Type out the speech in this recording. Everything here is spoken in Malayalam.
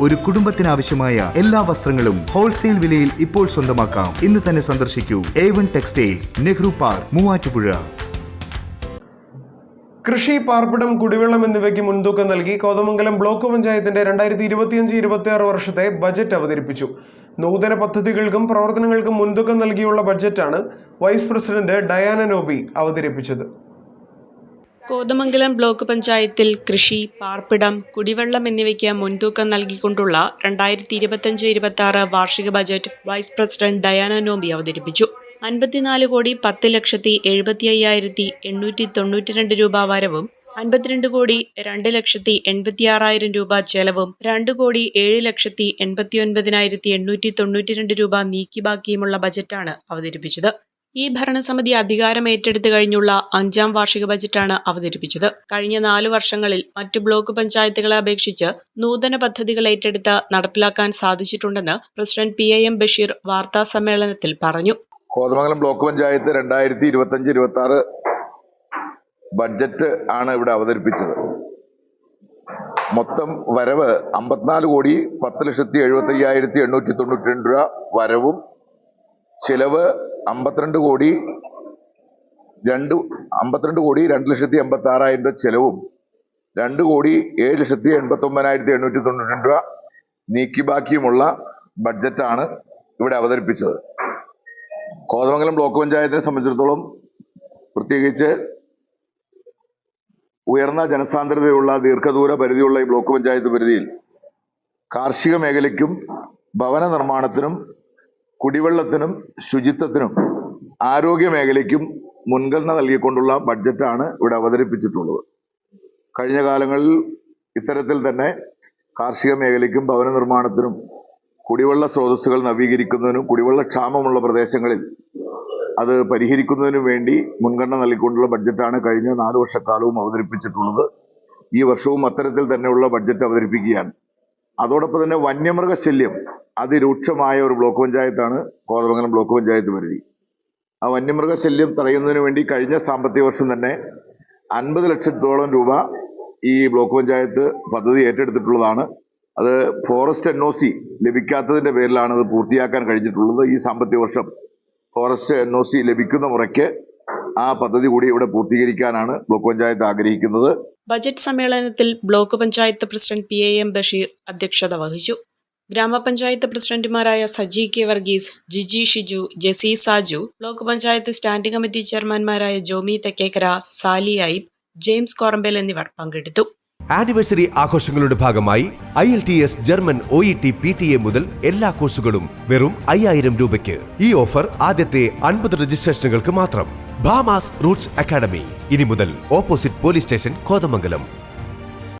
ഒരു കുടുംബത്തിനാവശ്യമായ എല്ലാ വസ്ത്രങ്ങളും ഹോൾസെയിൽ വിലയിൽ ഇപ്പോൾ സ്വന്തമാക്കാം. ഇന്ന് തന്നെ സന്ദർശിക്കൂ. A one textiles Nehru park Muvattupuzha. കൃഷി പാർപ്പിടം കുടിവെള്ളം എന്നിവയ്ക്ക് മുൻതൂക്കം നൽകി കോതമംഗലം ബ്ലോക്ക് പഞ്ചായത്തിന്റെ രണ്ടായിരത്തി ഇരുപത്തിയഞ്ച് ഇരുപത്തി ആറ് വർഷത്തെ ബജറ്റ് അവതരിപ്പിച്ചു. നൂതന പദ്ധതികൾക്കും പ്രവർത്തനങ്ങൾക്കും മുൻതൂക്കം നൽകിയുള്ള ബജറ്റാണ് വൈസ് പ്രസിഡന്റ് ഡയാന നോബി അവതരിപ്പിച്ചത്. കോതമംഗലം ബ്ലോക്ക് പഞ്ചായത്തിൽ കൃഷി പാർപ്പിടം കുടിവെള്ളം എന്നിവയ്ക്ക് മുൻതൂക്കം നൽകിക്കൊണ്ടുള്ള രണ്ടായിരത്തി ഇരുപത്തിയഞ്ച് ഇരുപത്തി ആറ് വാർഷിക budget vice president Diana Noby അവതരിപ്പിച്ചു. അൻപത്തിനാല് കോടി പത്ത് ലക്ഷത്തി എഴുപത്തി അയ്യായിരത്തി എണ്ണൂറ്റി തൊണ്ണൂറ്റി രണ്ട് രൂപ വരവും അൻപത്തിരണ്ട് കോടി രണ്ട് ലക്ഷത്തി എൺപത്തി ആറായിരം രൂപ ചെലവും രണ്ട് കോടി ഏഴ് ലക്ഷത്തി എൺപത്തി ഒൻപതിനായിരത്തി എണ്ണൂറ്റി തൊണ്ണൂറ്റി രണ്ട് രൂപ നീക്കി ബാക്കിയുമുള്ള ബജറ്റാണ് അവതരിപ്പിച്ചത്. ഈ ഭരണസമിതി അധികാരം ഏറ്റെടുത്തു കഴിഞ്ഞുള്ള അഞ്ചാം വാർഷിക ബജറ്റാണ് അവതരിപ്പിച്ചത്. കഴിഞ്ഞ നാലു വർഷങ്ങളിൽ മറ്റു ബ്ലോക്ക് പഞ്ചായത്തുകളെ അപേക്ഷിച്ച് നൂതന പദ്ധതികൾ ഏറ്റെടുത്ത് നടപ്പിലാക്കാൻ സാധിച്ചിട്ടുണ്ടെന്ന് പ്രസിഡന്റ് പി എ ബഷീർ വാർത്താ സമ്മേളനത്തിൽ പറഞ്ഞു. കോതമംഗലം ബ്ലോക്ക് പഞ്ചായത്ത് രണ്ടായിരത്തി ഇരുപത്തഞ്ച് ഇരുപത്തി ആറ് ബഡ്ജറ്റ് ആണ് ഇവിടെ അവതരിപ്പിച്ചത്. മൊത്തം വരവ് അമ്പത്തിനാല് കോടി പത്ത് ലക്ഷത്തി എഴുപത്തി അയ്യായിരത്തി എണ്ണൂറ്റി തൊണ്ണൂറ്റി രണ്ട് രൂപ വരവും ചിലവ് അമ്പത്തിരണ്ട് കോടി രണ്ട് അമ്പത്തിരണ്ട് കോടി രണ്ട് ലക്ഷത്തി എൺപത്തി ആറായിരം രൂപ ചെലവും രണ്ട് കോടി ഏഴ് ലക്ഷത്തി എൺപത്തി ഒമ്പതിനായിരത്തി എണ്ണൂറ്റി തൊണ്ണൂറ്റി രണ്ട് രൂപ നീക്കി ബാക്കിയുമുള്ള ബഡ്ജറ്റാണ് ഇവിടെ അവതരിപ്പിച്ചത്. കോതമംഗലം ബ്ലോക്ക് പഞ്ചായത്തിനെ സംബന്ധിച്ചിടത്തോളം പ്രത്യേകിച്ച് ഉയർന്ന ജനസാന്ദ്രതയുള്ള ദീർഘദൂര പരിധിയുള്ള ഈ ബ്ലോക്ക് പഞ്ചായത്ത് പരിധിയിൽ കാർഷിക മേഖലയ്ക്കും ഭവന നിർമ്മാണത്തിനും കുടിവെള്ളത്തിനും ശുചിത്വത്തിനും ആരോഗ്യ മേഖലയ്ക്കും മുൻഗണന നൽകിക്കൊണ്ടുള്ള ബഡ്ജറ്റാണ് ഇവിടെ അവതരിപ്പിച്ചിട്ടുള്ളത്. കഴിഞ്ഞ കാലങ്ങളിൽ ഇത്തരത്തിൽ തന്നെ കാർഷിക മേഖലയ്ക്കും ഭവന നിർമ്മാണത്തിനും കുടിവെള്ള സ്രോതസ്സുകൾ നവീകരിക്കുന്നതിനും കുടിവെള്ള ക്ഷാമമുള്ള പ്രദേശങ്ങളിൽ അത് പരിഹരിക്കുന്നതിനും വേണ്ടി മുൻഗണന നൽകിക്കൊണ്ടുള്ള ബഡ്ജറ്റാണ് കഴിഞ്ഞ നാല് വർഷക്കാലവും അവതരിപ്പിച്ചിട്ടുള്ളത്. ഈ വർഷവും അത്തരത്തിൽ തന്നെയുള്ള ബഡ്ജറ്റ് അവതരിപ്പിക്കുകയാണ്. അതോടൊപ്പം തന്നെ വന്യമൃഗശല്യം അതിരൂക്ഷമായ ഒരു ബ്ലോക്ക് പഞ്ചായത്താണ് കോതമംഗലം ബ്ലോക്ക് പഞ്ചായത്ത് പരിധി. ആ വന്യമൃഗ ശല്യം തടയുന്നതിന് വേണ്ടി കഴിഞ്ഞ സാമ്പത്തിക വർഷം തന്നെ അൻപത് ലക്ഷത്തോളം രൂപ ഈ ബ്ലോക്ക് പഞ്ചായത്ത് പദ്ധതി ഏറ്റെടുത്തിട്ടുള്ളതാണ്. അത് ഫോറസ്റ്റ് എൻ ഒ സി ലഭിക്കാത്തതിന്റെ പേരിലാണ് അത് പൂർത്തിയാക്കാൻ കഴിഞ്ഞിട്ടുള്ളത്. ഈ സാമ്പത്തിക വർഷം ഫോറസ്റ്റ് എൻ ഒ സി ലഭിക്കുന്ന മുറയ്ക്ക് ആ പദ്ധതി കൂടി ഇവിടെ പൂർത്തീകരിക്കാനാണ് ബ്ലോക്ക് പഞ്ചായത്ത് ആഗ്രഹിക്കുന്നത്. ബജറ്റ് സമ്മേളനത്തിൽ block panchayat president P A M Basheer അധ്യക്ഷത വഹിച്ചു. ഗ്രാമപഞ്ചായത്ത് പ്രസിഡന്റുമാരായ Saji K Varghese Jiji Shiju Jessy Saju block panchayat standing committee ചെയർമാൻമാരായ Jomy Thekkekara Sally ഐബ് James Korambal എന്നിവർ പങ്കെടുത്തു. ആനിവേഴ്സറി ആഘോഷങ്ങളുടെ ഭാഗമായി I L T S German O E T P T E മുതൽ എല്ലാ കോഴ്സുകളും വെറും അയ്യായിരം രൂപയ്ക്ക്. ഈ ഓഫർ ആദ്യത്തെ അൻപത് രജിസ്ട്രേഷനുകൾക്ക് മാത്രം. ഭാമാസ് റൂട്ട്സ് അക്കാഡമി. ഇനി മുതൽ ഓപ്പോസിറ്റ് പോലീസ് സ്റ്റേഷൻ കോതമംഗലം.